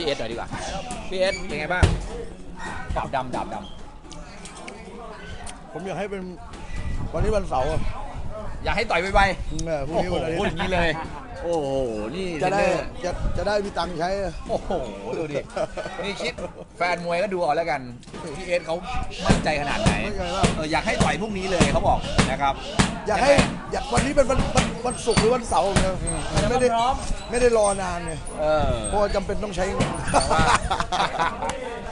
พี่เอสหน่อยดีกว่า พี่เอสเป็นไงบ้างดาบดำดาบดผมอยากให้เป็นวันนี้วันเสาร์อะำอยากให้ต่อยไปเออๆพรุ่งโอ้นี้โหวันอาทิตพูดอย่างนี้เลย โอ้โห นี่จะได้เทรนเนอร์จะจะได้มีตังค์ใช้อะโอ้โห ดูดิ นี่คิดแฟนมวยก็ดูเอาแล้วกัน พี่เอสเขามั่นใจขนาดไหนไม่ไงว่าเอออยากให้ต่อยพรุ่งนี้เลยเขาบอกนะครับอยากให้อยากวันนี้เป็นวันวันวันศุกร์หรือวันเสาร์เนี่ยมันไม่ได้พร้อม ไม่ได้รอนานไงเออเพราะว่าจำเป็นต้องใช้เงินแต่ว่า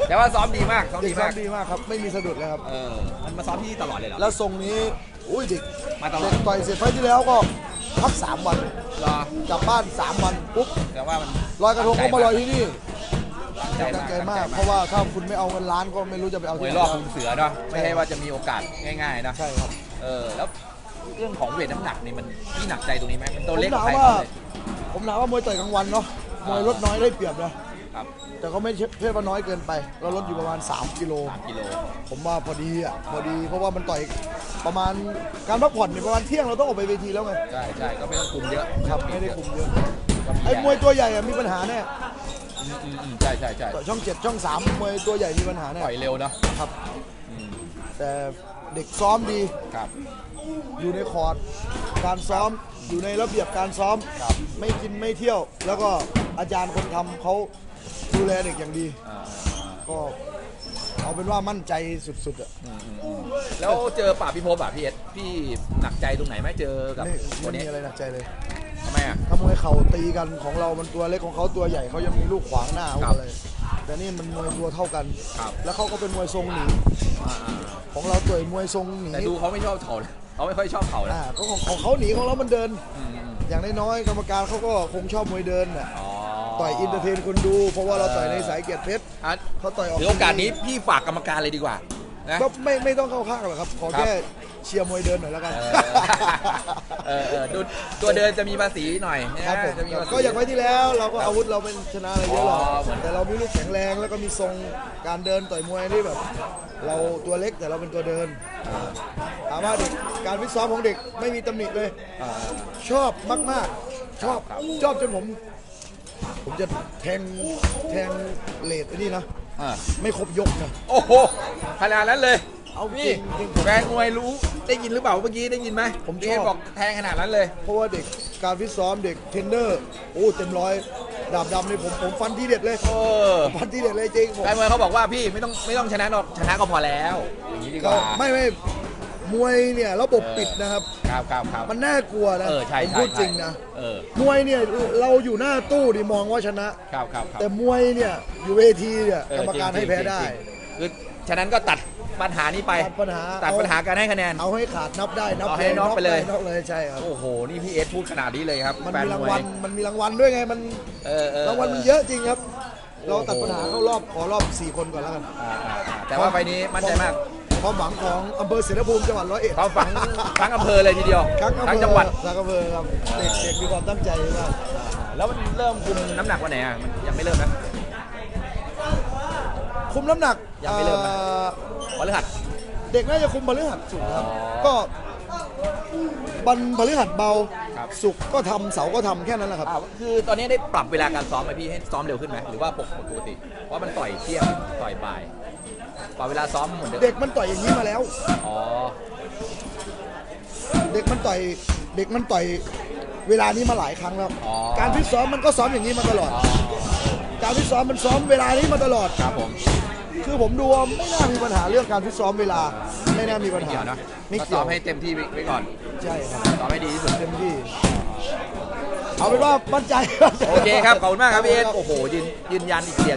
แต่ว่าซ้อมดีมากซ้อมเด็ดีกซ้อมากมดีมากครับ ไม่มีสะดุดเลยครับ เออ มันมาซ้อมที่นี่ตลอดเลยเหรอ แล้วทรงนี้ อุ้ยเด็กมาตลอเด็ดกต่อยเสร็จไฟล์ที่แล้วก็ พักสามวันรอกลับบ้านสามวันปุ๊บแต่ว่ามันลอยกระทงก็มาลอยที่นี่ตั้งใจตั้งใจมามากกเพราะว่าถ้าคุณไม่เอาเงินล้านก็ไม่รู้จะไปเอามที่วยไหนรอบคุณเสือเนาะไม่ใช่ว่าจะมีโอกาสง่ายๆนะใช่ครับ เออแล้วเรื่องของเวทน้ำหนักนี่มันที่หนักใจตรงนี้ไหมเป็นตัวผมเล็กกถาว่ามใครว่าเขาเลยผมถามว่ามวยต่อยกลางวันเนาะมวยลดน้อยได้เปรียบนะครับแต่ก็ไม่เทียบว่าน้อยเกินไป เราลดอยู่ประมาณ 3 กิโล สามกิโลผมว่าพอดีอะพอดีเพราะว่ามันต่อย ประมาณการพักผ่อนเนี่ยประมาณเที่ยงเราต้องออกไปเวทีแล้วไงใช่ใช่ก็ไม่ต้องคุมเยอะครับไม่ได้คุมเยอะก็ไอ้มวยตัวใหญ่อะมีปัญหาแน่อืมอืมอืมใช่ใช่ใช่ต่อยช่องเจ็ดช่องสามมวยตัวใหญ่มีปัญหาแน่ต่อยเร็วเนาะครับอืมแต่เด็กซ้อมดีครับ อยู่ในคอร์ดการซ้อมอยู่ในระเบียบการซ้อม ครับ ไม่กินไม่เที่ยว แล้วก็อาจารย์คนทำเขาดูแลเด็กอย่างดี อ่าก็ เอาเป็นว่ามั่นใจสุดๆอะอืมอืมอืมแล้วเจอป่าบพี่พบอะพี่เอสพี่หนักใจตรงไหนไหมเจอกับไม่ตัไม่วนี้มีอะไรหนักใจเลย ทำไมอะ ถ้ามวยเข่าตีกันของเรา มันตัวเล็กของเขาตัวใหญ่เขายังมีลูกขวางหน้าเขาครับอะไร แต่นี่มันมวยตัวเท่ากัน ครับ แล้วเขาก็เป็นมวยทรงหนีอ่าอ่าของเราต่อยมวยทรงหนีแต่ดูเขาไม่ชอบเขานะเขาไม่ค่อยชอบเขานะอ่าก็ของของเขาหนีของเรามันเดิน อืมอืมอย่างน้อยๆกรรมการเขาก็คงชอบมวยเดินน่ะ อ๋อ ต่อยอินเตอร์เทนคนดู เพราะว่าเราต่อยในสายเกียรติเพชรอะเขาต่อยออกถือโอกาสนี้พี่ฝากกรรมการเลยดีกว่านะก็ไม่ไม่ต้องเข้าข้างหรอกครับ ขอครับแค่เชียร์มวยเดินหน่อยแล้วกันเออเออเออดูตัวเดินจะมีภาษีหน่อยนะครับผมจะมีภาษี ก็อย่างไว้ที่แล้วเราก็อาวุธเราเป็นชนะอะไรเยอะหรอกอ๋อเหมือน แต่เรามีลูกแข็งแรงแล้วก็มีทรงการเดินต่อยมวยที่แบบ เราตัวเล็กแต่เราเป็นตัวเดินถามว่าเด็กการฟิตซ้อมของเด็กไม่มีตำหนิเลย อ่า ชอบมาก ๆ ชอบครับชอบจนผม ผมจะแทงแทงเลดไอ้นี่นะ อ่าไม่ครบยกนะ โอ้โหขนาดนั้นเลยเอาพี่จริงจริงแฟนมวยรู้ได้ยินหรือเปล่าเมื่อกี้ได้ยินไหมผมพี่ชอบบอกแทงขนาดนั้นเลย เพราะว่าเด็กการฟิตซ้อมเด็กเทรนเนอร์โอ้เต็มร้อยดาบดำนี่ผมผมฟันที่เด็ดเลยเออฟันที่เด็ดเลยจริงผมแฟนมวยเขาบอกว่าพี่ไม่ต้องไม่ต้องชนะหรอกชนะก็พอแล้ว อย่างนี้ดีกก็ว่าไม่ไม่ มวยเนี่ยระบบปิดนะครับ ครับครับครับมันน่ากลัวนะเออใช่ผมใช่พูดใช่จริงนะเออมวยเนี่ยเราอยู่หน้าตู้ดิมองว่าชนะ ครับครับครับแต่มวยเนี่ยอยู่เวทีเนี่ยเออกรรมการจให้งแพ้จริงได้จริงคือฉะนั้นก็ตัดปัญหานี้ไปตัดปัญหาตัดเอาปัญหาการให้คะแนน เอาให้ขาดนับได้นับเอาให้น็อกไปเลยน็อกเลยใช่ครับ โอ้โห นี่พี่เอสพูดขนาดนี้เลยครับมันแฟนมีรางมววัยลมันมีรางวัลด้วยไงมันเออเออรางวัลมันเยอะจริงครับโอ้เราโหตัดปัญหาเข้ารอบขอรอบ 4 คนก่อนแล้วกัน อ่าอ่าอ่าแต่ว่าไฟล์นี้มั่นใจมาก ความหวังของอำเภอเสรภูมิจังหวัดร้อยเอ็ดเขาฝังทั้งอำเภอเลยทีเดียวทั้งอำเภทั้งอจังหวัดทั้งอำเภอครับเด็กเด็กมีความตั้งใจมากแล้วมันเริ่มคุมน้ำหนักวันไหนอะมันยังไม่เริ่มนะคุมน้ำหนักยังไม่เริ่มนะอ่อวันพฤหัสเด็กน่าจะคุมพฤหัสสุกร์ครับอ๋อก็บันพฤหัสเบาครับสุกร์ก็ทำเสาร์ก็ทำแค่นั้นแหละครับอ่าคือตอนนี้ได้ปรับเวลาการซ้อมไหมพี่ให้ซ้อมเร็วขึ้นไหมหรือว่าปกติเพราะมันต่อยเที่ยงต่อยบ่าย ปรับเวลาซ้อมเหมือนเดิมเด็กมันต่อยอย่างนี้มาแล้ว อ๋อ เด็กมันต่อยเด็กมันต่อยเวลานี้มาหลายครั้งแล้ว อ๋อ การฟิตซ้อมมันก็ซ้อมอย่างนี้มาตลอด อ๋อการฟิตซ้อมมันซ้อมเวลานี้มาตลอด ครับผม คือผมดูว่าไม่น่ามีปัญหาเรื่องการฟิตซ้อมเวลา ไม่น่ามีปัญไม่หาเกี่ยวนะไม่ก็เกี่ซ้ยอวมให้เต็มที่ไว้ก่อน ใช่ครับซ้อมให้ดีที่สุด เต็มที่ เอาเป็นว่ามั่นใจ โอเคครับ ขอบคุณมากครับพี่เอสโอ้โหยืนยืนยันอีกเสียงหนึ่ง